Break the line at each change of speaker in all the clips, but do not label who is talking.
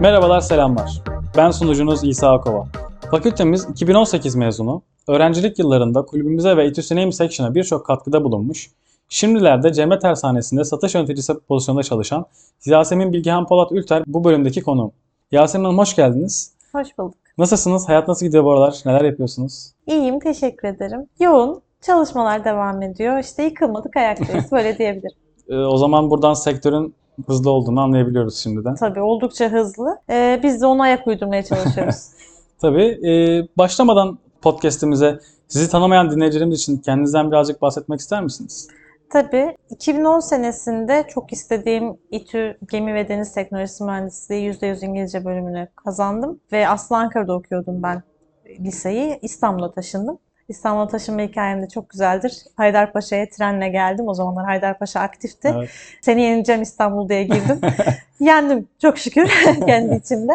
Merhabalar, selamlar. Ben sunucunuz İsa Akova. Fakültemiz 2018 mezunu. Öğrencilik yıllarında kulübümüze ve İTÜ Sinema Section'a birçok katkıda bulunmuş. Şimdilerde Cemre Tersanesi'nde satış yöneticisi pozisyonunda çalışan Yasemin Bilgehan Polat Ülter bu bölümdeki konuğum. Yasemin Hanım hoş geldiniz.
Hoş bulduk.
Nasılsınız? Hayat nasıl gidiyor bu aralar? Neler yapıyorsunuz?
İyiyim, teşekkür ederim. Yoğun, çalışmalar devam ediyor. İşte yıkılmadık, ayaktayız. Böyle diyebilirim.
Ee, o zaman buradan sektörün hızlı olduğunu anlayabiliyoruz şimdiden.
Tabii oldukça hızlı. Ee, biz de ona ayak uydurmaya çalışıyoruz.
Tabii. e, başlamadan podcast'imize sizi tanımayan dinleyicilerimiz için kendinizden birazcık bahsetmek ister misiniz?
Tabii 2010 senesinde çok istediğim İTÜ Gemi ve Deniz Teknolojisi Mühendisliği %100 İngilizce bölümünü kazandım. Ve aslı Ankara'da okuyordum ben liseyi. İstanbul'a taşındım. İstanbul'a taşınma hikayem de çok güzeldir. Haydarpaşa'ya trenle geldim. O zamanlar Haydarpaşa aktifti.
Evet.
Seni yeneceğim İstanbul diye girdim. Yendim çok şükür kendi içimde.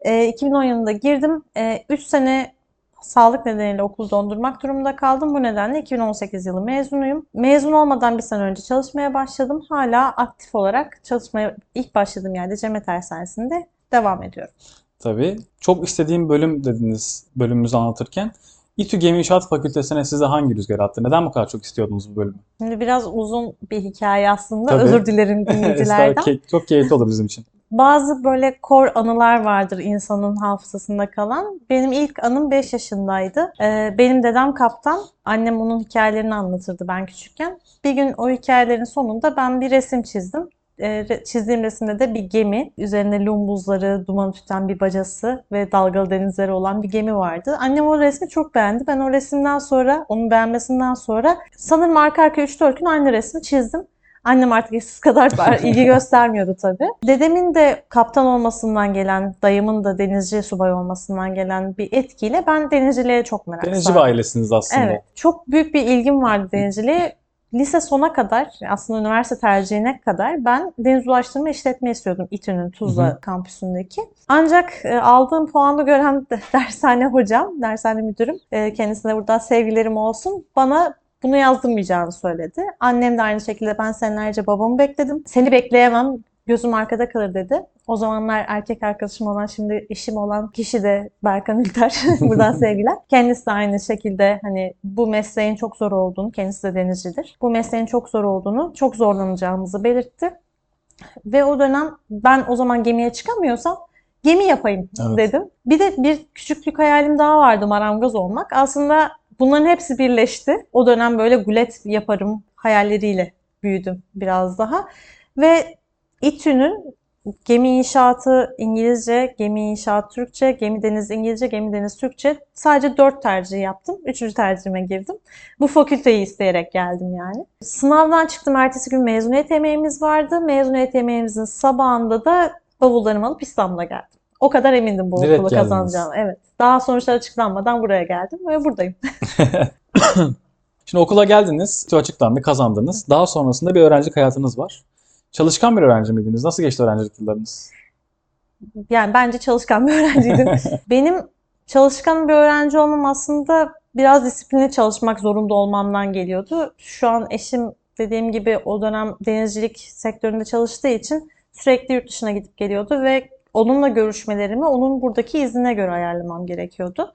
Ee, 2010 yılında girdim. 3 sene sağlık nedeniyle okul dondurmak durumunda kaldım. Bu nedenle 2018 yılı mezunuyum. Mezun olmadan bir sene önce çalışmaya başladım. Hala aktif olarak çalışmaya ilk başladığım yerde Cemet Tersanesi'nde devam ediyorum.
Tabii. Çok istediğim bölüm dediniz bölümümüzü anlatırken. İTÜ Gemi İnşaat Fakültesine size hangi rüzgar attı? Neden bu kadar çok istiyordunuz bu bölümü?
Şimdi biraz uzun bir hikaye aslında.
Tabii.
Özür dilerim dinleyicilerden.
Çok keyifli olur bizim için.
Bazı böyle core anılar vardır insanın hafızasında kalan. Benim ilk anım 5 yaşındaydı. Ee, benim dedem kaptan. Annem onun hikayelerini anlatırdı ben küçükken. Bir gün o hikayelerin sonunda ben bir resim çizdim. Re- çizdiğim resimde de bir gemi, üzerinde lumbuzları, duman tüten bir bacası ve dalgalı denizleri olan bir gemi vardı. Annem o resmi çok beğendi. Ben o resimden sonra, onun beğenmesinden sonra sanırım arka arkaya 3-4 gün aynı resmi çizdim. Annem artık eskisi kadar ilgi göstermiyordu tabii. Dedemin de kaptan olmasından gelen, dayımın da denizci subay olmasından gelen bir etkiyle ben denizciliğe çok merak
Denizci
sardım.
bir ailesiniz aslında.
Evet, çok büyük bir ilgim vardı denizciliğe. Lise sona kadar, aslında üniversite tercihine kadar ben deniz ulaştırma işletme istiyordum İTÜ'nün Tuzla
Hı hı.
kampüsündeki. Ancak e, aldığım puanı gören de- dershane hocam, dershane müdürüm, e, kendisine buradan sevgilerim olsun, bana bunu yazdırmayacağını söyledi. Annem de aynı şekilde ben senelerce babamı bekledim. Seni bekleyemem, gözüm arkada kalır dedi. O zamanlar erkek arkadaşım olan, şimdi eşim olan kişi de Berkan Ülter. Buradan sevgiler. Kendisi de aynı şekilde hani bu mesleğin çok zor olduğunu, kendisi de denizcidir. Bu mesleğin çok zor olduğunu, çok zorlanacağımızı belirtti. Ve o dönem ben o zaman gemiye çıkamıyorsam gemi yapayım
Evet.
dedim. Bir de bir küçüklük hayalim daha vardı marangoz olmak. Aslında bunların hepsi birleşti. O dönem böyle gulet yaparım hayalleriyle büyüdüm biraz daha. Ve İTÜ'nün gemi inşaatı İngilizce, gemi inşaat Türkçe, gemi deniz İngilizce, gemi deniz Türkçe sadece dört tercih yaptım. Üçüncü tercihime girdim. Bu fakülteyi isteyerek geldim yani. Sınavdan çıktım. Ertesi gün mezuniyet yemeğimiz vardı. Mezuniyet yemeğimizin sabahında da bavullarımı alıp İstanbul'a geldim. O kadar emindim bu
Direkt
okulu
geldiniz.
kazanacağım. Evet. Daha sonuçlar açıklanmadan buraya geldim ve buradayım.
Şimdi okula geldiniz, açıklandı, kazandınız. Daha sonrasında bir öğrencilik hayatınız var. Çalışkan bir öğrenci miydiniz? Nasıl geçti öğrencilik yıllarınız?
Yani bence çalışkan bir öğrenciydim. Benim çalışkan bir öğrenci olmam aslında biraz disiplinli çalışmak zorunda olmamdan geliyordu. Şu an eşim dediğim gibi o dönem denizcilik sektöründe çalıştığı için sürekli yurt dışına gidip geliyordu ve onunla görüşmelerimi onun buradaki iznine göre ayarlamam gerekiyordu.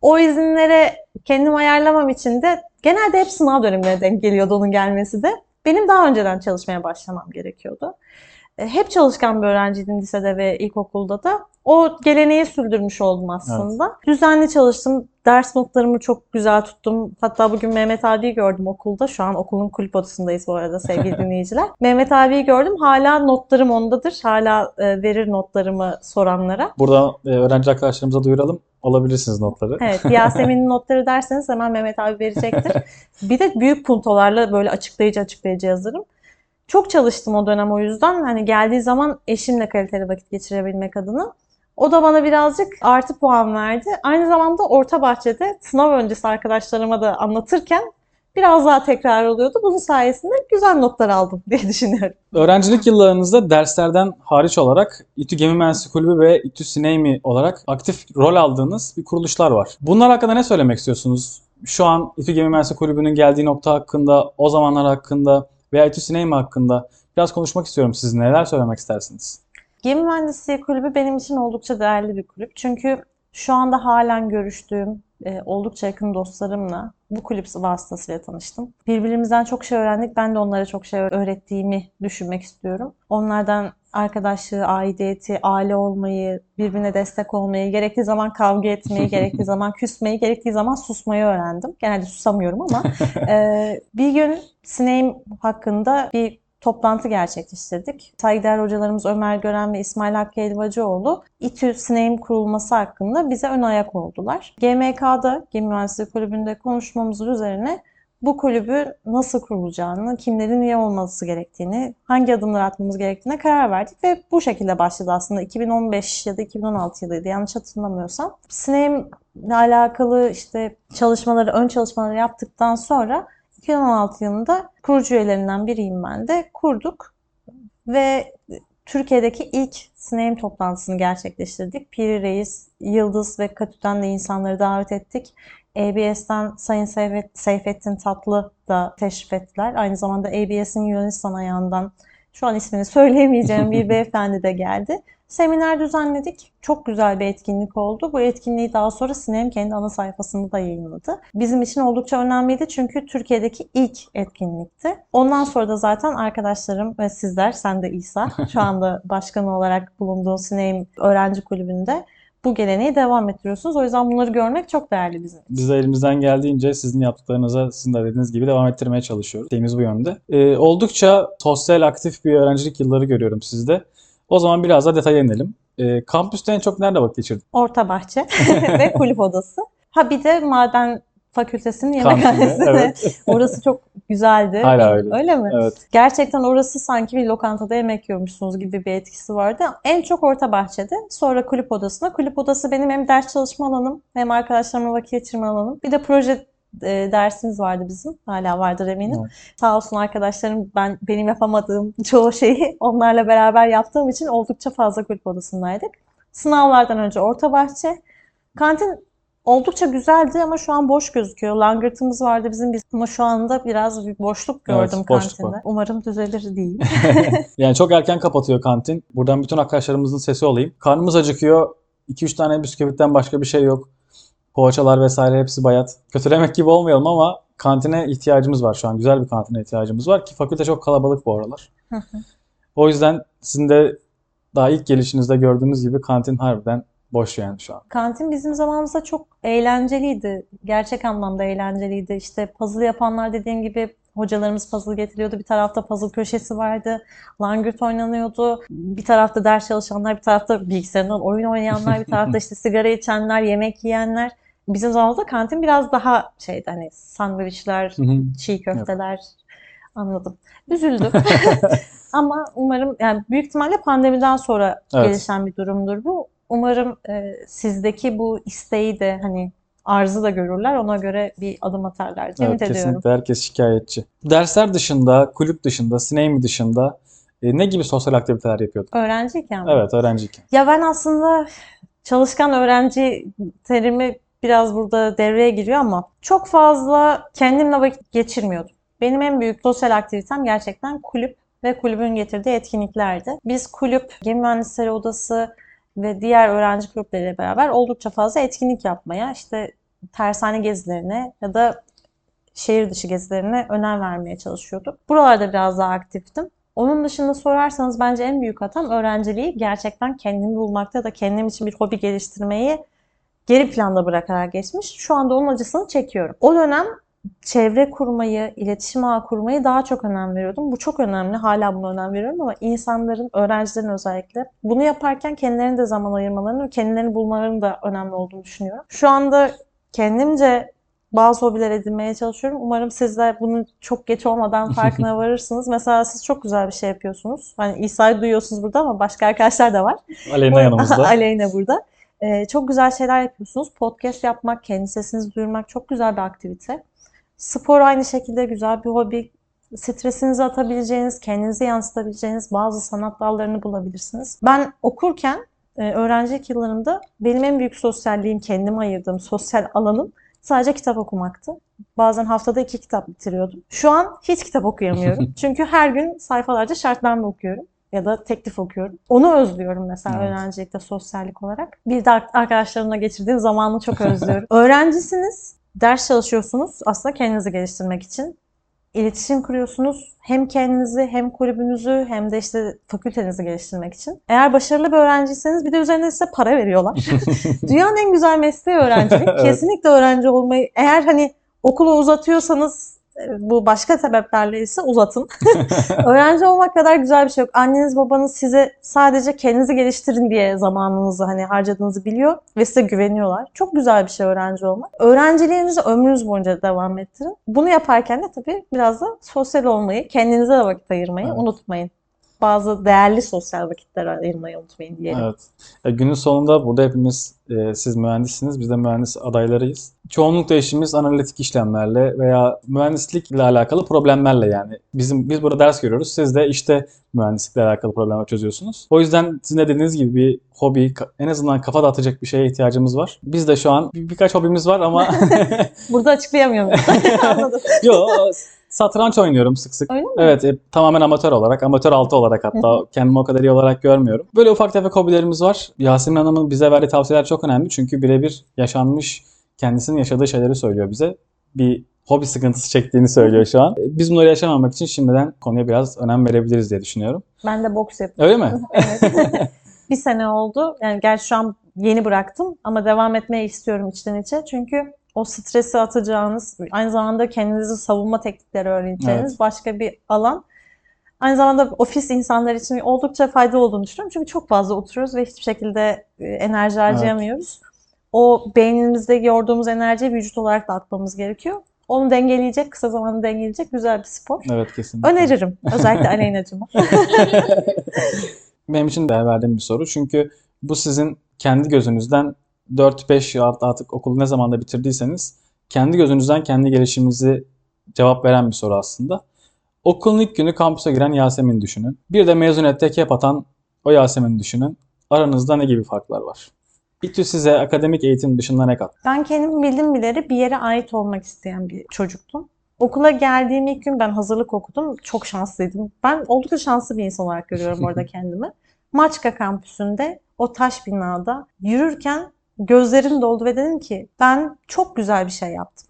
O izinlere kendim ayarlamam için de genelde hep sınav dönemine denk geliyordu onun gelmesi de. Benim daha önceden çalışmaya başlamam gerekiyordu. E, Hep çalışkan bir öğrenciydim lisede ve ilkokulda da. O geleneği sürdürmüş oldum aslında. Düzenli çalıştım. Ders notlarımı çok güzel tuttum. Hatta bugün Mehmet abiyi gördüm okulda. Şu an okulun kulüp odasındayız bu arada sevgili dinleyiciler. Mehmet abiyi gördüm. Hala notlarım ondadır. Hala e, verir notlarımı soranlara.
Burada e, öğrenci arkadaşlarımıza duyuralım. Alabilirsiniz notları.
Evet, Yasemin'in notları derseniz hemen Mehmet abi verecektir. Bir de büyük puntolarla böyle açıklayıcı açıklayıcı yazarım. Çok çalıştım o dönem o yüzden. Hani geldiği zaman eşimle kaliteli vakit geçirebilmek adına. O da bana birazcık artı puan verdi. Aynı zamanda orta bahçede sınav öncesi arkadaşlarıma da anlatırken biraz daha tekrar oluyordu. Bunun sayesinde güzel notlar aldım diye düşünüyorum.
Öğrencilik yıllarınızda derslerden hariç olarak İTÜ Gemi Mühendisliği Kulübü ve İTÜ Sineymi olarak aktif rol aldığınız bir kuruluşlar var. Bunlar hakkında ne söylemek istiyorsunuz? Şu an İTÜ Gemi Mühendisliği Kulübü'nün geldiği nokta hakkında, o zamanlar hakkında veya İTÜ Sineymi hakkında biraz konuşmak istiyorum sizinle. Neler söylemek istersiniz?
Gemi Mühendisliği Kulübü benim için oldukça değerli bir kulüp. Çünkü şu anda halen görüştüğüm e, oldukça yakın dostlarımla bu kulüp vasıtasıyla tanıştım. Birbirimizden çok şey öğrendik. Ben de onlara çok şey öğrettiğimi düşünmek istiyorum. Onlardan arkadaşlığı, aidiyeti, aile olmayı, birbirine destek olmayı, gerektiği zaman kavga etmeyi, gerektiği zaman küsmeyi, gerektiği zaman susmayı öğrendim. Genelde susamıyorum ama e, bir gün Sneim hakkında bir toplantı gerçekleştirdik. Saygıdeğer hocalarımız Ömer Gören ve İsmail Hakkı Elvacıoğlu İTÜ Sneim kurulması hakkında bize ön ayak oldular. GMK'da, Gemi Mühendisliği Kulübü'nde konuşmamızın üzerine bu kulübü nasıl kurulacağını, kimlerin üye olması gerektiğini, hangi adımlar atmamız gerektiğine karar verdik ve bu şekilde başladı aslında. 2015 ya da 2016 yılıydı yanlış hatırlamıyorsam. Sneim ile alakalı işte çalışmaları, ön çalışmaları yaptıktan sonra 2016 yılında kurucu üyelerinden biriyim ben de. Kurduk ve Türkiye'deki ilk Sneim toplantısını gerçekleştirdik. Piri Reis, Yıldız ve Katü'den de insanları davet ettik. ABS'ten Sayın Seyfet, Seyfettin Tatlı da teşrif ettiler. Aynı zamanda ABS'in Yunanistan ayağından şu an ismini söyleyemeyeceğim bir beyefendi de geldi. Seminer düzenledik. Çok güzel bir etkinlik oldu. Bu etkinliği daha sonra Sinem kendi ana sayfasında da yayınladı. Bizim için oldukça önemliydi çünkü Türkiye'deki ilk etkinlikti. Ondan sonra da zaten arkadaşlarım ve sizler, sen de İsa, şu anda başkan olarak bulunduğun Sinem Öğrenci Kulübü'nde bu geleneği devam ettiriyorsunuz. O yüzden bunları görmek çok değerli bizim için.
Biz de elimizden geldiğince sizin yaptıklarınıza sizin de dediğiniz gibi devam ettirmeye çalışıyoruz. Şeyimiz bu yönde. Ee, oldukça sosyal aktif bir öğrencilik yılları görüyorum sizde. O zaman biraz daha detaya inelim. Ee, kampüste en çok nerede vakit geçirdin?
Orta bahçe ve kulüp odası. Ha bir de maden fakültesinin
Kantinde,
yemekhanesi.
evet.
Orası çok güzeldi.
Hala öyle.
Öyle mi?
Evet.
Gerçekten orası sanki bir lokantada yemek yiyormuşsunuz gibi bir etkisi vardı. En çok orta bahçede. Sonra kulüp odasına. Kulüp odası benim hem ders çalışma alanım hem arkadaşlarımla vakit geçirme alanım. Bir de proje e, dersimiz vardı bizim. Hala vardır eminim.
Evet.
Sağ olsun arkadaşlarım ben benim yapamadığım çoğu şeyi onlarla beraber yaptığım için oldukça fazla kulüp odasındaydık. Sınavlardan önce orta bahçe. Kantin oldukça güzeldi ama şu an boş gözüküyor. Langırtımız vardı bizim biz ama şu anda biraz bir boşluk
Evet,
gördüm
boşluk
kantinde.
var.
Umarım düzelir değil.
Yani çok erken kapatıyor kantin. Buradan bütün arkadaşlarımızın sesi olayım. Karnımız acıkıyor. 2-3 tane bisküvitten başka bir şey yok. Poğaçalar vesaire hepsi bayat. Kötülemek gibi olmayalım ama kantine ihtiyacımız var şu an. Güzel bir kantine ihtiyacımız var ki fakülte çok kalabalık bu aralar. O yüzden sizin de daha ilk gelişinizde gördüğünüz gibi kantin harbiden boş yani şu an.
Kantin bizim zamanımızda çok eğlenceliydi. Gerçek anlamda eğlenceliydi. İşte puzzle yapanlar dediğim gibi hocalarımız puzzle getiriyordu. Bir tarafta puzzle köşesi vardı. Langırt oynanıyordu. Bir tarafta ders çalışanlar, bir tarafta bilgisayarından oyun oynayanlar, bir tarafta işte sigara içenler, yemek yiyenler. Bizim zamanımızda kantin biraz daha şeydi hani sandviçler,
Hı hı.
çiğ köfteler. Anladım. Üzüldüm. Ama umarım yani büyük ihtimalle pandemiden sonra
Evet.
gelişen bir durumdur bu. Umarım e, sizdeki bu isteği de hani arzı da görürler. Ona göre bir adım atarlar diye
Evet
ümit ediyorum.
kesinlikle herkes şikayetçi. Dersler dışında, kulüp dışında, sinema dışında e, ne gibi sosyal aktiviteler yapıyordun?
Öğrenciyken mi?
Evet öğrenciyken.
Ya ben aslında çalışkan öğrenci terimi biraz burada devreye giriyor ama çok fazla kendimle vakit geçirmiyordum. Benim en büyük sosyal aktivitem gerçekten kulüp ve kulübün getirdiği etkinliklerdi. Biz kulüp, gemi mühendisleri odası ve diğer öğrenci kulüpleriyle beraber oldukça fazla etkinlik yapmaya, işte tersane gezilerine ya da şehir dışı gezilerine önem vermeye çalışıyorduk. Buralarda biraz daha aktiftim. Onun dışında sorarsanız bence en büyük hatam öğrenciliği gerçekten kendimi bulmakta da kendim için bir hobi geliştirmeyi geri planda bırakarak geçmiş. Şu anda onun acısını çekiyorum. O dönem çevre kurmayı, iletişim ağı kurmayı daha çok önem veriyordum. Bu çok önemli. Hala buna önem veriyorum ama insanların, öğrencilerin özellikle bunu yaparken kendilerine de zaman ayırmalarını ve kendilerini bulmalarının da önemli olduğunu düşünüyorum. Şu anda kendimce bazı hobiler edinmeye çalışıyorum. Umarım sizler bunu çok geç olmadan farkına varırsınız. Mesela siz çok güzel bir şey yapıyorsunuz. Hani İsa'yı duyuyorsunuz burada ama başka arkadaşlar da var.
Aleyna yanımızda.
Aleyna burada. Ee, çok güzel şeyler yapıyorsunuz. Podcast yapmak, kendi sesinizi duyurmak çok güzel bir aktivite. Spor aynı şekilde güzel bir hobi. Stresinizi atabileceğiniz, kendinizi yansıtabileceğiniz bazı sanat dallarını bulabilirsiniz. Ben okurken, e, öğrencilik yıllarımda benim en büyük sosyalliğim, kendime ayırdığım sosyal alanım sadece kitap okumaktı. Bazen haftada iki kitap bitiriyordum. Şu an hiç kitap okuyamıyorum. Çünkü her gün sayfalarca şartname okuyorum. Ya da teklif okuyorum. Onu özlüyorum mesela
Evet.
öğrencilikte sosyallik olarak. Bir de ar- arkadaşlarımla geçirdiğim zamanı çok özlüyorum. Öğrencisiniz, ders çalışıyorsunuz aslında kendinizi geliştirmek için. İletişim kuruyorsunuz hem kendinizi hem kulübünüzü hem de işte fakültenizi geliştirmek için. Eğer başarılı bir öğrenciyseniz bir de üzerine size para veriyorlar. Dünyanın en güzel mesleği öğrencilik.
Evet.
Kesinlikle öğrenci olmayı eğer hani okulu uzatıyorsanız bu başka sebeplerle ise uzatın. öğrenci olmak kadar güzel bir şey yok. Anneniz babanız size sadece kendinizi geliştirin diye zamanınızı hani harcadığınızı biliyor ve size güveniyorlar. Çok güzel bir şey öğrenci olmak. Öğrenciliğinizi ömrünüz boyunca devam ettirin. Bunu yaparken de tabii biraz da sosyal olmayı, kendinize de vakit ayırmayı
Evet.
unutmayın. Bazı değerli sosyal vakitler ayırmayı unutmayın diyelim.
Evet. E, günün sonunda burada hepimiz e, siz mühendissiniz, biz de mühendis adaylarıyız. Çoğunlukla işimiz analitik işlemlerle veya mühendislikle alakalı problemlerle yani. Bizim biz burada ders görüyoruz. Siz de işte mühendislikle alakalı problemler çözüyorsunuz. O yüzden sizin de dediğiniz gibi bir hobi, en azından kafa dağıtacak bir şeye ihtiyacımız var. Biz de şu an bir- birkaç hobimiz var ama
Burada açıklayamıyor muyum? Anladım.
yo satranç oynuyorum sık sık.
Öyle mi?
Evet, e, tamamen amatör olarak, amatör altı olarak hatta kendimi o kadar iyi olarak görmüyorum. Böyle ufak tefek hobilerimiz var. Yasemin Hanım'ın bize verdiği tavsiyeler çok önemli çünkü birebir yaşanmış, kendisinin yaşadığı şeyleri söylüyor bize. Bir hobi sıkıntısı çektiğini söylüyor şu an. Biz bunları yaşamamak için şimdiden konuya biraz önem verebiliriz diye düşünüyorum.
Ben de boks yapıyorum.
Öyle mi?
Evet. bir sene oldu. Yani gerçi şu an yeni bıraktım ama devam etmeyi istiyorum içten içe. Çünkü o stresi atacağınız, aynı zamanda kendinizi savunma teknikleri öğreneceğiniz
Evet.
başka bir alan. Aynı zamanda ofis insanlar için oldukça faydalı olduğunu düşünüyorum. Çünkü çok fazla oturuyoruz ve hiçbir şekilde e, enerji harcayamıyoruz. O beynimizde yorduğumuz enerjiyi vücut olarak da atmamız gerekiyor. Onu dengeleyecek, kısa zamanda dengeleyecek güzel bir spor.
Evet kesinlikle.
Öneririm. Özellikle Aleyna'cığıma.
Benim için değer verdiğim bir soru. Çünkü bu sizin kendi gözünüzden 4-5 yıl artık okulu ne zaman da bitirdiyseniz kendi gözünüzden kendi gelişiminizi cevap veren bir soru aslında. Okulun ilk günü kampüse giren Yasemin düşünün. Bir de mezuniyette kep atan o Yasemin düşünün. Aranızda ne gibi farklar var? İTÜ size akademik eğitim dışında ne kattı?
Ben kendim bildim bileli bir yere ait olmak isteyen bir çocuktum. Okula geldiğim ilk gün ben hazırlık okudum. Çok şanslıydım. Ben oldukça şanslı bir insan olarak görüyorum orada kendimi. Maçka kampüsünde o taş binada yürürken gözlerim doldu ve dedim ki ben çok güzel bir şey yaptım.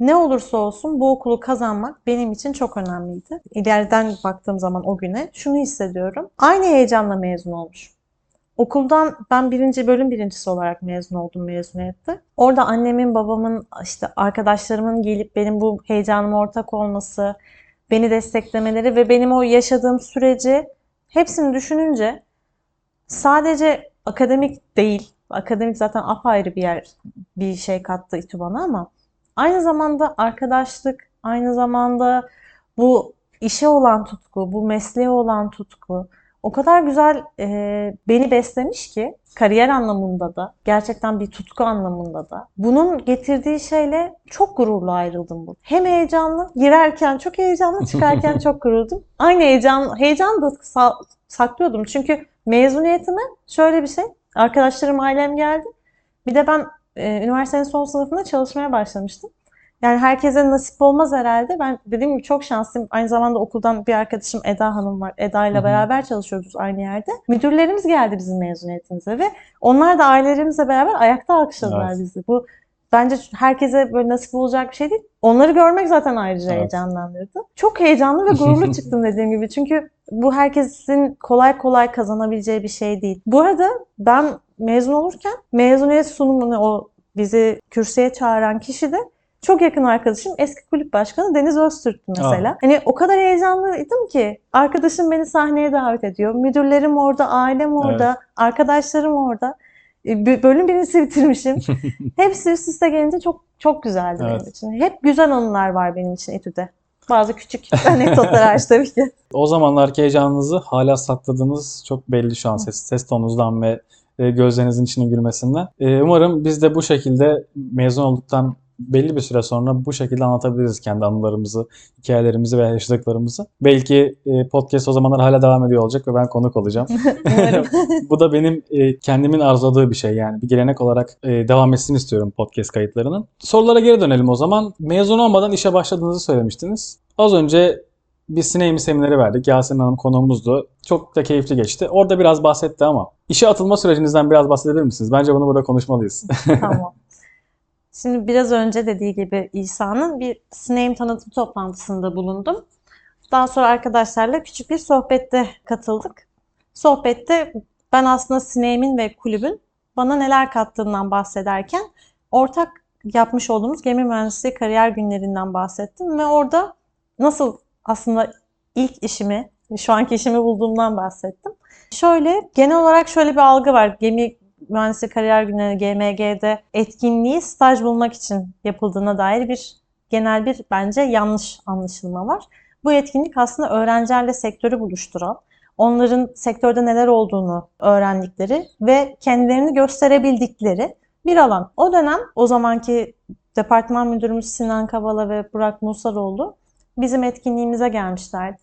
Ne olursa olsun bu okulu kazanmak benim için çok önemliydi. İleriden baktığım zaman o güne şunu hissediyorum. Aynı heyecanla mezun olmuşum. Okuldan ben birinci bölüm birincisi olarak mezun oldum mezuniyette. Orada annemin, babamın, işte arkadaşlarımın gelip benim bu heyecanıma ortak olması, beni desteklemeleri ve benim o yaşadığım süreci hepsini düşününce sadece akademik değil, akademik zaten apayrı bir yer, bir şey kattı İTÜ bana ama aynı zamanda arkadaşlık, aynı zamanda bu işe olan tutku, bu mesleğe olan tutku, o kadar güzel e, beni beslemiş ki kariyer anlamında da gerçekten bir tutku anlamında da bunun getirdiği şeyle çok gururlu ayrıldım bu. Hem heyecanlı, girerken çok heyecanlı, çıkarken çok guruldum. Aynı heyecan, heyecan da sa- saklıyordum. Çünkü mezuniyetime şöyle bir şey, arkadaşlarım, ailem geldi. Bir de ben e, üniversitenin son sınıfında çalışmaya başlamıştım. Yani herkese nasip olmaz herhalde. Ben dediğim gibi çok şanslıyım. Aynı zamanda okuldan bir arkadaşım Eda Hanım var. Eda ile beraber çalışıyoruz aynı yerde. Müdürlerimiz geldi bizim mezuniyetimize ve onlar da ailelerimizle beraber ayakta alkışladılar
Evet.
bizi. Bu bence herkese böyle nasip olacak bir şey değil. Onları görmek zaten ayrıca
Evet.
heyecanlandırdı. Çok heyecanlı ve gururlu çıktım dediğim gibi. Çünkü bu herkesin kolay kolay kazanabileceği bir şey değil. Bu arada ben mezun olurken mezuniyet sunumunu o bizi kürsüye çağıran kişi de çok yakın arkadaşım eski kulüp başkanı Deniz Öztürk'tü mesela. Hani o kadar heyecanlıydım ki arkadaşım beni sahneye davet ediyor. Müdürlerim orada, ailem orada, arkadaşlarım orada. E, Bölüm birincisi bitirmişim. Hepsi üst üste gelince çok çok güzeldi benim
Evet.
için. Hep güzel anılar var benim için etüde. Bazı küçük anekdotlar hariç tabii ki.
O zamanlarki heyecanınızı hala sakladığınız çok belli şu an ses, ses tonunuzdan ve e, gözlerinizin içine gülmesinden. E, umarım biz de bu şekilde mezun olduktan belli bir süre sonra bu şekilde anlatabiliriz kendi anılarımızı, hikayelerimizi ve yaşadıklarımızı. Belki e, podcast o zamanlar hala devam ediyor olacak ve ben konuk olacağım. Bu da benim e, kendimin arzuladığı bir şey yani. Bir gelenek olarak e, devam etsin istiyorum podcast kayıtlarının. Sorulara geri dönelim o zaman. Mezun olmadan işe başladığınızı söylemiştiniz. Az önce bir sineyimi semineri verdik. Yasemin Hanım konuğumuzdu. Çok da keyifli geçti. Orada biraz bahsetti ama işe atılma sürecinizden biraz bahsedebilir misiniz? Bence bunu burada konuşmalıyız.
Tamam. Şimdi biraz önce dediği gibi İsa'nın bir Snaim tanıtım toplantısında bulundum. Daha sonra arkadaşlarla küçük bir sohbette katıldık. Sohbette ben aslında Snaim'in ve kulübün bana neler kattığından bahsederken ortak yapmış olduğumuz gemi mühendisliği kariyer günlerinden bahsettim ve orada nasıl aslında ilk işimi, şu anki işimi bulduğumdan bahsettim. Şöyle genel olarak şöyle bir algı var. Gemi Mühendislik Kariyer Günleri GMG'de etkinliği staj bulmak için yapıldığına dair bir genel bir bence yanlış anlaşılma var. Bu etkinlik aslında öğrencilerle sektörü buluşturan, onların sektörde neler olduğunu öğrendikleri ve kendilerini gösterebildikleri bir alan. O dönem o zamanki departman müdürümüz Sinan Kavala ve Burak Musaroğlu bizim etkinliğimize gelmişlerdi.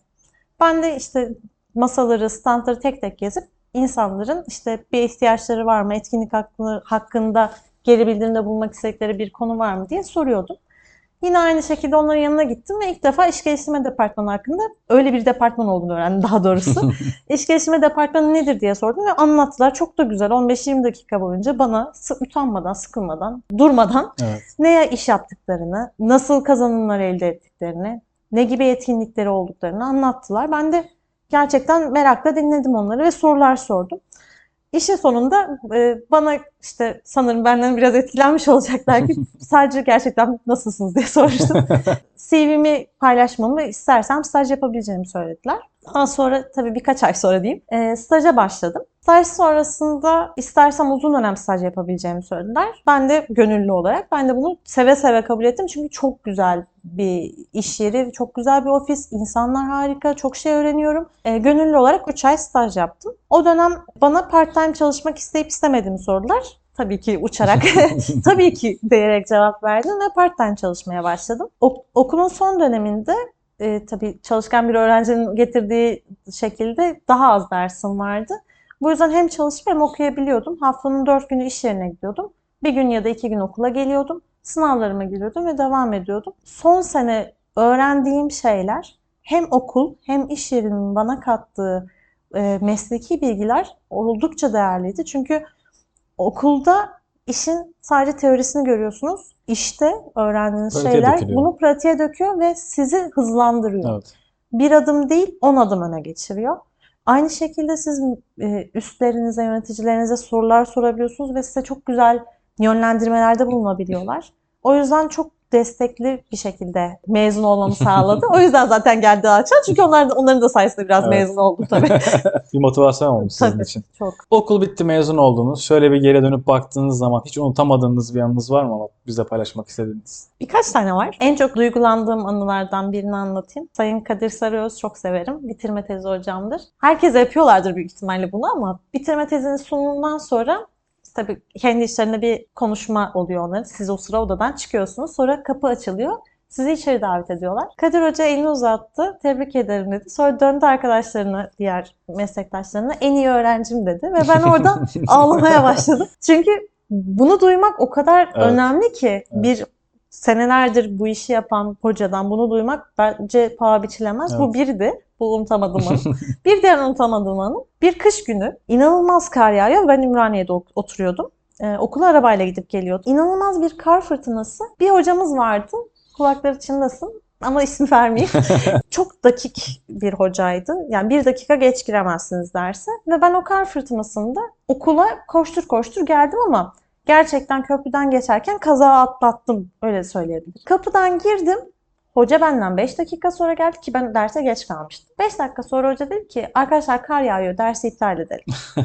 Ben de işte masaları, standları tek tek gezip insanların işte bir ihtiyaçları var mı, etkinlik hakkında, hakkında geri bildirimde bulunmak istedikleri bir konu var mı diye soruyordum. Yine aynı şekilde onların yanına gittim ve ilk defa iş geliştirme departmanı hakkında öyle bir departman olduğunu öğrendim daha doğrusu. iş geliştirme departmanı nedir diye sordum ve anlattılar. Çok da güzel 15-20 dakika boyunca bana utanmadan, sıkılmadan, durmadan
Evet.
neye iş yaptıklarını, nasıl kazanımlar elde ettiklerini, ne gibi etkinlikleri olduklarını anlattılar. Ben de gerçekten merakla dinledim onları ve sorular sordum. İşin sonunda e, bana işte sanırım benden biraz etkilenmiş olacaklar ki sadece gerçekten nasılsınız diye sormuştum. CV'mi paylaşmamı istersem staj yapabileceğimi söylediler. Daha sonra tabii birkaç ay sonra diyeyim e, staja başladım. Staj sonrasında istersem uzun dönem staj yapabileceğimi söylediler. Ben de gönüllü olarak ben de bunu seve seve kabul ettim. Çünkü çok güzel bir iş yeri, çok güzel bir ofis, insanlar harika, çok şey öğreniyorum. E, gönüllü olarak 3 ay staj yaptım. O dönem bana part-time çalışmak isteyip istemediğimi sordular. Tabii ki uçarak, tabii ki diyerek cevap verdim ve part-time çalışmaya başladım. Ok- okulun son döneminde e, tabii çalışkan bir öğrencinin getirdiği şekilde daha az dersim vardı. Bu yüzden hem çalışıp hem okuyabiliyordum. Haftanın dört günü iş yerine gidiyordum. Bir gün ya da iki gün okula geliyordum. Sınavlarıma giriyordum ve devam ediyordum. Son sene öğrendiğim şeyler hem okul hem iş yerinin bana kattığı e, mesleki bilgiler oldukça değerliydi. Çünkü okulda işin sadece teorisini görüyorsunuz. İşte öğrendiğiniz
Pratiğe
şeyler
dökülüyor.
bunu pratiğe döküyor ve sizi hızlandırıyor
Evet.
bir adım değil 10 adım öne geçiriyor. Aynı şekilde siz e, üstlerinize, yöneticilerinize sorular sorabiliyorsunuz ve size çok güzel yönlendirmelerde bulunabiliyorlar. O yüzden çok destekli bir şekilde mezun olmamı sağladı. O yüzden zaten geldi açan. Çünkü onlar da, onların da sayesinde biraz
Evet.
mezun oldum tabii.
bir motivasyon olmuş sizin için.
Çok.
Okul bitti mezun oldunuz. Şöyle bir geri dönüp baktığınız zaman hiç unutamadığınız bir anınız var mı bize paylaşmak istediğiniz?
Birkaç tane var. En çok duygulandığım anılardan birini anlatayım. Sayın Kadir Sarıöz çok severim. Bitirme tezi hocamdır. Herkes yapıyorlardır büyük ihtimalle bunu ama bitirme tezinin sunumundan sonra tabii kendi işlerinde bir konuşma oluyor onların. Siz o sıra odadan çıkıyorsunuz. Sonra kapı açılıyor. Sizi içeri davet ediyorlar. Kadir Hoca elini uzattı. Tebrik ederim dedi. Sonra döndü arkadaşlarına, diğer meslektaşlarına en iyi öğrencim dedi. Ve ben orada ağlamaya başladım. Çünkü bunu duymak o kadar
Evet.
önemli ki bir senelerdir bu işi yapan hocadan bunu duymak bence paha biçilemez. Bu
Evet.
birdi. Bu unutamadığım anı. bir diğer unutamadığım anı. Bir kış günü inanılmaz kar yağıyor. Ben Ümraniye'de oturuyordum. Ee, okula arabayla gidip geliyordum. İnanılmaz bir kar fırtınası. Bir hocamız vardı. Kulakları çınlasın ama isim vermeyeyim. Çok dakik bir hocaydı. Yani bir dakika geç giremezsiniz derse. Ve ben o kar fırtınasında okula koştur koştur geldim ama gerçekten köprüden geçerken kaza atlattım. Öyle söyleyebilirim. Kapıdan girdim. Hoca benden 5 dakika sonra geldi ki ben derse geç kalmıştım. 5 dakika sonra hoca dedi ki arkadaşlar kar yağıyor dersi iptal edelim.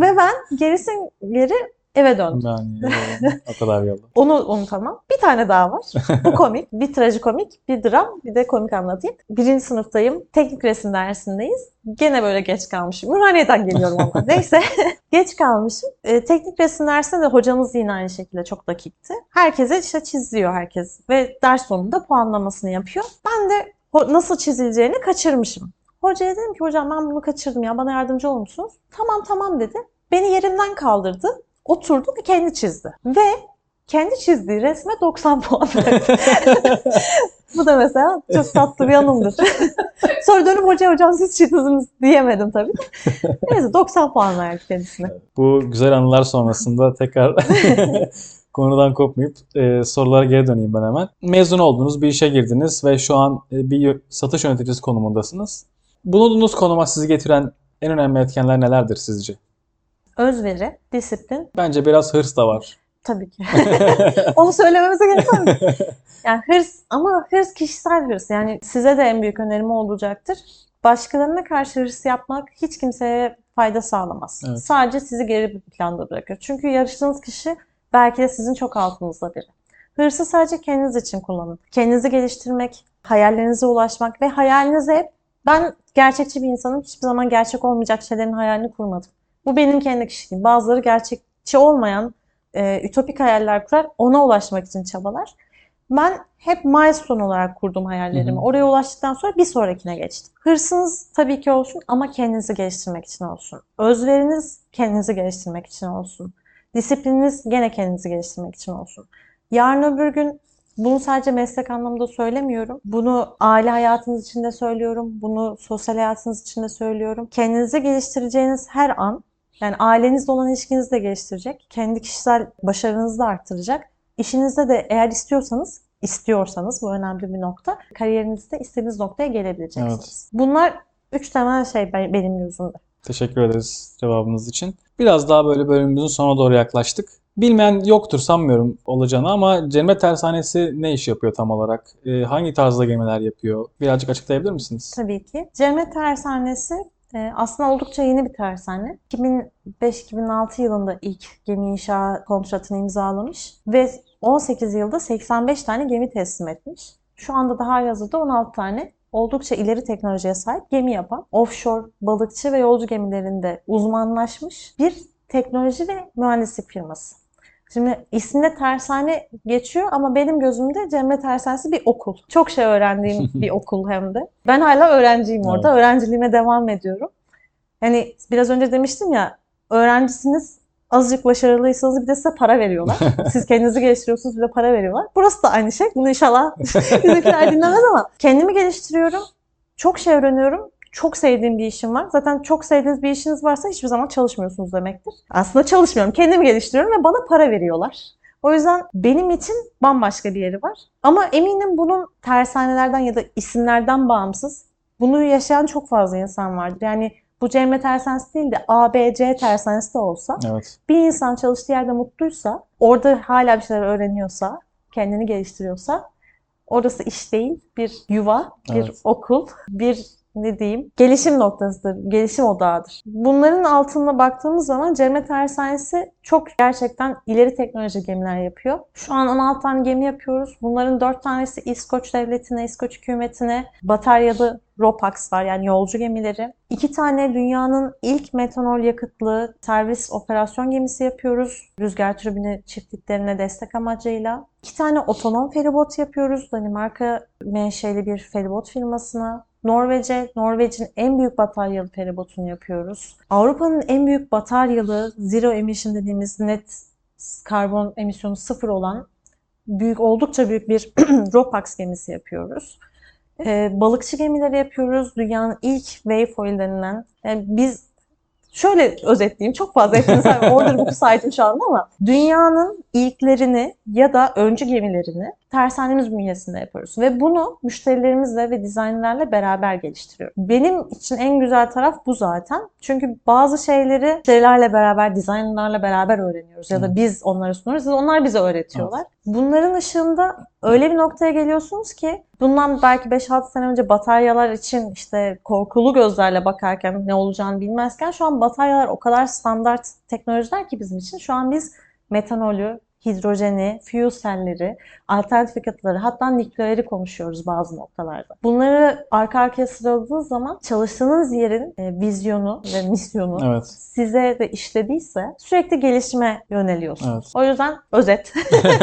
Ve ben gerisin geri eve döndüm.
Yolum, o kadar yolda.
Onu unutamam. Bir tane daha var. Bu komik. Bir trajikomik, bir dram, bir de komik anlatayım. Birinci sınıftayım. Teknik resim dersindeyiz. Gene böyle geç kalmışım. Ümraniye'den geliyorum ama. Neyse. geç kalmışım. E, teknik resim dersinde de hocamız yine aynı şekilde çok dakikti. Herkese işte çiziyor herkes. Ve ders sonunda puanlamasını yapıyor. Ben de nasıl çizileceğini kaçırmışım. Hocaya dedim ki hocam ben bunu kaçırdım ya bana yardımcı olur musunuz? Tamam tamam dedi. Beni yerimden kaldırdı. Oturdu ve kendi çizdi. Ve kendi çizdiği resme 90 puan verdi. Bu da mesela çok tatlı bir anımdır. Sonra dönüp hocaya hocam siz çıktınız diyemedim tabii. Neyse 90 puan verdik kendisine.
Bu güzel anılar sonrasında tekrar konudan kopmayıp e, sorulara geri döneyim ben hemen. Mezun oldunuz, bir işe girdiniz ve şu an e, bir satış yöneticisi konumundasınız. Bulunduğunuz konuma sizi getiren en önemli etkenler nelerdir sizce?
Özveri, disiplin
Bence biraz hırs da var.
tabii ki. Onu söylememize gerek var mı? Yani hırs ama hırs kişisel hırs. Yani size de en büyük önerim olacaktır. Başkalarına karşı hırs yapmak hiç kimseye fayda sağlamaz.
Evet.
Sadece sizi geri bir planda bırakır. Çünkü yarıştığınız kişi belki de sizin çok altınızda biri. Hırsı sadece kendiniz için kullanın. Kendinizi geliştirmek, hayallerinize ulaşmak ve hayalinize hep ben gerçekçi bir insanım. Hiçbir zaman gerçek olmayacak şeylerin hayalini kurmadım. Bu benim kendi kişiliğim. Bazıları gerçekçi olmayan e, ütopik hayaller kurar, ona ulaşmak için çabalar. Ben hep milestone olarak kurdum hayallerimi.
Hı hı.
Oraya ulaştıktan sonra bir sonrakine geçtim. Hırsınız tabii ki olsun ama kendinizi geliştirmek için olsun. Özveriniz kendinizi geliştirmek için olsun. Disiplininiz gene kendinizi geliştirmek için olsun. Yarın öbür gün bunu sadece meslek anlamında söylemiyorum. Bunu aile hayatınız için de söylüyorum. Bunu sosyal hayatınız için de söylüyorum. Kendinizi geliştireceğiniz her an yani ailenizle olan ilişkinizi de geliştirecek. Kendi kişisel başarınızı da arttıracak. İşinizde de eğer istiyorsanız, istiyorsanız bu önemli bir nokta. Kariyerinizde istediğiniz noktaya gelebileceksiniz. Bunlar üç temel şey be- benim gözümde.
Teşekkür ederiz cevabınız için. Biraz daha böyle bölümümüzün sonuna doğru yaklaştık. Bilmeyen yoktur sanmıyorum olacağını ama Cennet Tersanesi ne iş yapıyor tam olarak? E, hangi tarzda gemiler yapıyor? Birazcık açıklayabilir misiniz?
Tabii ki. Cennet Tersanesi aslında oldukça yeni bir tersane. 2005-2006 yılında ilk gemi inşa kontratını imzalamış ve 18 yılda 85 tane gemi teslim etmiş. Şu anda da halihazırda 16 tane oldukça ileri teknolojiye sahip gemi yapan, offshore, balıkçı ve yolcu gemilerinde uzmanlaşmış bir teknoloji ve mühendislik firması. Şimdi isminde tersane geçiyor ama benim gözümde Cemre Tersanesi bir okul. Çok şey öğrendiğim bir okul hem de. Ben hala öğrenciyim orada.
Evet.
Öğrenciliğime devam ediyorum. Yani biraz önce demiştim ya öğrencisiniz azıcık başarılıysanız bir de size para veriyorlar. Siz kendinizi geliştiriyorsunuz bir de para veriyorlar. Burası da aynı şey. Bunu inşallah bizimkiler dinlemez ama kendimi geliştiriyorum. Çok şey öğreniyorum. Çok sevdiğim bir işim var. Zaten çok sevdiğiniz bir işiniz varsa hiçbir zaman çalışmıyorsunuz demektir. Aslında çalışmıyorum. Kendimi geliştiriyorum ve bana para veriyorlar. O yüzden benim için bambaşka bir yeri var. Ama eminim bunun tersanelerden ya da isimlerden bağımsız bunu yaşayan çok fazla insan vardır. Yani bu Cemre Tersanesi değil de ABC Tersanesi de olsa
Evet.
bir insan çalıştığı yerde mutluysa, orada hala bir şeyler öğreniyorsa, kendini geliştiriyorsa, orası iş değil, bir yuva, bir
Evet.
okul, bir ne diyeyim, gelişim noktasıdır, gelişim odağıdır. Bunların altına baktığımız zaman Cemre Tersanesi çok gerçekten ileri teknoloji gemiler yapıyor. Şu an 16 tane gemi yapıyoruz. Bunların 4 tanesi İskoç devletine, İskoç hükümetine, bataryalı ROPAX var yani yolcu gemileri. İki tane dünyanın ilk metanol yakıtlı servis operasyon gemisi yapıyoruz. Rüzgar türbini çiftliklerine destek amacıyla. İki tane otonom feribot yapıyoruz. Danimarka menşeli bir feribot firmasına. Norveç'e, Norveç'in en büyük bataryalı feribotunu yapıyoruz. Avrupa'nın en büyük bataryalı zero emission dediğimiz net karbon emisyonu sıfır olan büyük oldukça büyük bir ROPAX gemisi yapıyoruz. Ee, balıkçı gemileri yapıyoruz. Dünyanın ilk Wayfoil denilen. Yani biz şöyle özetleyeyim. Çok fazla hepiniz order book'u saydım şu anda ama dünyanın ilklerini ya da öncü gemilerini tersanemiz bünyesinde yapıyoruz. Ve bunu müşterilerimizle ve dizaynlarla beraber geliştiriyoruz. Benim için en güzel taraf bu zaten. Çünkü bazı şeyleri müşterilerle beraber, dizaynlarla beraber öğreniyoruz. Ya da biz onlara sunuyoruz ya da onlar bize öğretiyorlar. Bunların ışığında öyle bir noktaya geliyorsunuz ki bundan belki 5-6 sene önce bataryalar için işte korkulu gözlerle bakarken ne olacağını bilmezken şu an bataryalar o kadar standart teknolojiler ki bizim için. Şu an biz metanolü, hidrojeni, fuel cell'leri, alternatif yakıtları hatta nükleeri konuşuyoruz bazı noktalarda. Bunları arka arkaya sıraladığınız zaman çalıştığınız yerin e, vizyonu ve misyonu
Evet.
size de işlediyse sürekli gelişime yöneliyorsunuz.
Evet.
O yüzden özet.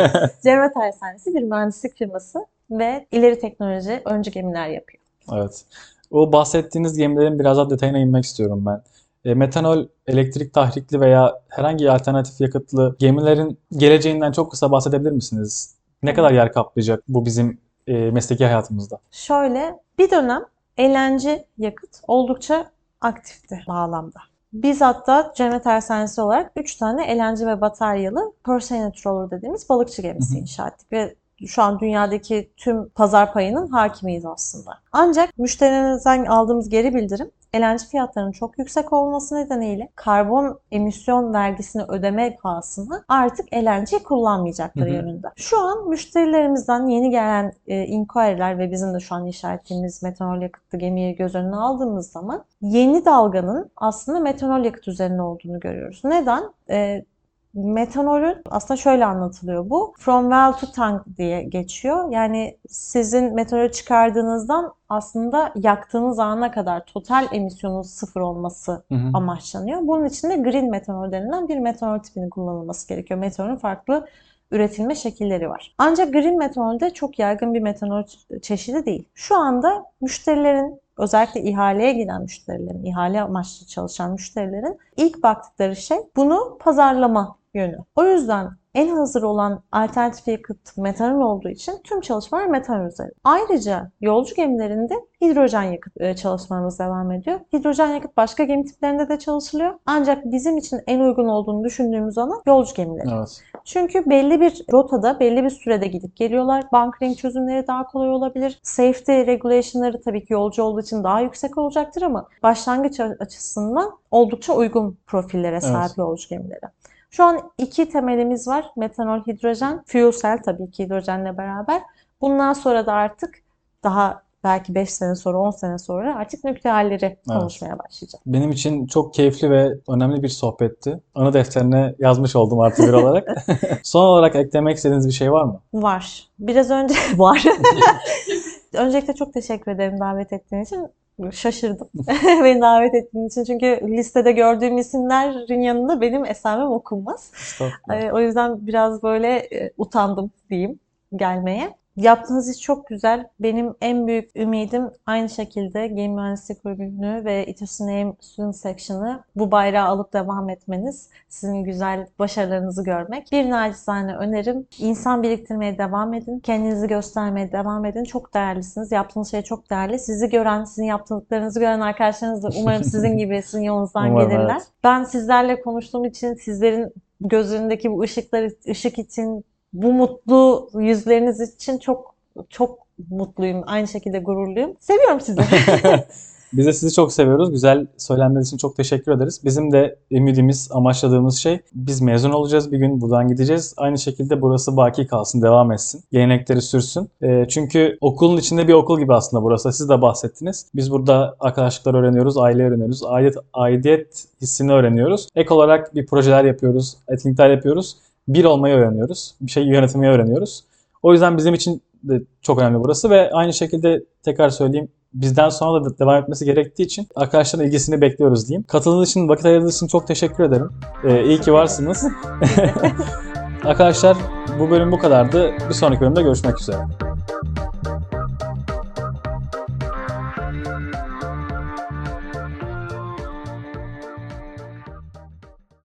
Cemre Tersanesi bir mühendislik firması ve ileri teknoloji öncü gemiler yapıyor.
Evet. O bahsettiğiniz gemilerin biraz daha detayına inmek istiyorum ben. E, metanol, elektrik tahrikli veya herhangi alternatif yakıtlı gemilerin geleceğinden çok kısa bahsedebilir misiniz? Ne kadar yer kaplayacak bu bizim e, mesleki hayatımızda?
Şöyle bir dönem eğlence yakıt oldukça aktifti bağlamda. Biz hatta Cemre Tersanesi olarak 3 tane eğlence ve bataryalı Perseid Trawler dediğimiz balıkçı gemisi
Hı hı.
inşa ettik ve şu an dünyadaki tüm pazar payının hakimiyiz aslında. Ancak müşterilerimizden aldığımız geri bildirim eğlence fiyatlarının çok yüksek olması nedeniyle karbon emisyon vergisini ödeme pahasına artık eğlenceyi kullanmayacakları
Hı hı.
yönünde. Şu an müşterilerimizden yeni gelen e, inquiry'ler ve bizim de şu an inşa ettiğimiz metanol yakıtlı gemiyi göz önüne aldığımız zaman yeni dalganın aslında metanol yakıt üzerine olduğunu görüyoruz. Neden? E, Metanolün aslında şöyle anlatılıyor bu. From well to tank diye geçiyor. Yani sizin metanolü çıkardığınızdan aslında yaktığınız ana kadar total emisyonun sıfır olması
Hı hı.
amaçlanıyor. Bunun için de green metanol denilen bir metanol tipinin kullanılması gerekiyor. Metanolün farklı üretilme şekilleri var. Ancak green metanol de çok yaygın bir metanol çe- çeşidi değil. Şu anda müşterilerin özellikle ihaleye giden müşterilerin, ihale amaçlı çalışan müşterilerin ilk baktıkları şey bunu pazarlama yönü. O yüzden en hazır olan alternatif yakıt metanol olduğu için tüm çalışmalar metanol üzerine. Ayrıca yolcu gemilerinde hidrojen yakıt e, çalışmalarımız devam ediyor. Hidrojen yakıt başka gemi tiplerinde de çalışılıyor. Ancak bizim için en uygun olduğunu düşündüğümüz alan yolcu gemileri.
Evet.
Çünkü belli bir rotada belli bir sürede gidip geliyorlar. Bunkering çözümleri daha kolay olabilir. Safety regulation'ları tabii ki yolcu olduğu için daha yüksek olacaktır ama başlangıç açısından oldukça uygun profillere sahip yolcu gemileri. Şu an iki temelimiz var. Metanol, hidrojen, fuel cell tabii ki hidrojenle beraber. Bundan sonra da artık daha belki 5 sene sonra, 10 sene sonra artık nükleerleri konuşmaya başlayacağız.
Benim için çok keyifli ve önemli bir sohbetti. Ana defterine yazmış oldum artı bir olarak. Son olarak eklemek istediğiniz bir şey var mı?
Var. Biraz önce var. Öncelikle çok teşekkür ederim davet ettiğin için. Şaşırdım beni davet ettiğin için. Çünkü listede gördüğüm isimlerin yanında benim esamem okunmaz. Ee, O yüzden biraz böyle e, utandım diyeyim gelmeye. Yaptığınız iş çok güzel. Benim en büyük ümidim aynı şekilde Game Mühendisliği Kulübü'nü ve İTÜSÜNEM Student Section'ı bu bayrağı alıp devam etmeniz, sizin güzel başarılarınızı görmek. Bir nacizane önerim, insan biriktirmeye devam edin, kendinizi göstermeye devam edin. Çok değerlisiniz, yaptığınız şey çok değerli. Sizi gören, sizin yaptıklarınızı gören arkadaşlarınız da umarım sizin gibi sizin yolunuzdan
Umarım,
gelirler.
evet.
Ben sizlerle konuştuğum için, sizlerin gözlerindeki bu ışıklar, ışık için, bu mutlu yüzleriniz için çok çok mutluyum. Aynı şekilde gururluyum. Seviyorum sizi.
Biz de sizi çok seviyoruz. Güzel söylenmeniz için çok teşekkür ederiz. Bizim de ümidimiz, amaçladığımız şey biz mezun olacağız bir gün buradan gideceğiz. Aynı şekilde burası baki kalsın, devam etsin. Gelenekleri sürsün. Ee, çünkü okulun içinde bir okul gibi aslında burası. Siz de bahsettiniz. Biz burada arkadaşlıklar öğreniyoruz, aile öğreniyoruz, aidiyet, aidiyet hissini öğreniyoruz. Ek olarak bir projeler yapıyoruz, etkinlikler yapıyoruz. Bir olmayı öğreniyoruz. Bir şey yönetmeyi öğreniyoruz. O yüzden bizim için de çok önemli burası ve aynı şekilde tekrar söyleyeyim bizden sonra da devam etmesi gerektiği için arkadaşların ilgisini bekliyoruz diyeyim. Katıldığınız için, vakit ayırdığınız için çok teşekkür ederim. Ee, iyi ki varsınız. Arkadaşlar bu bölüm bu kadardı. Bir sonraki bölümde görüşmek üzere.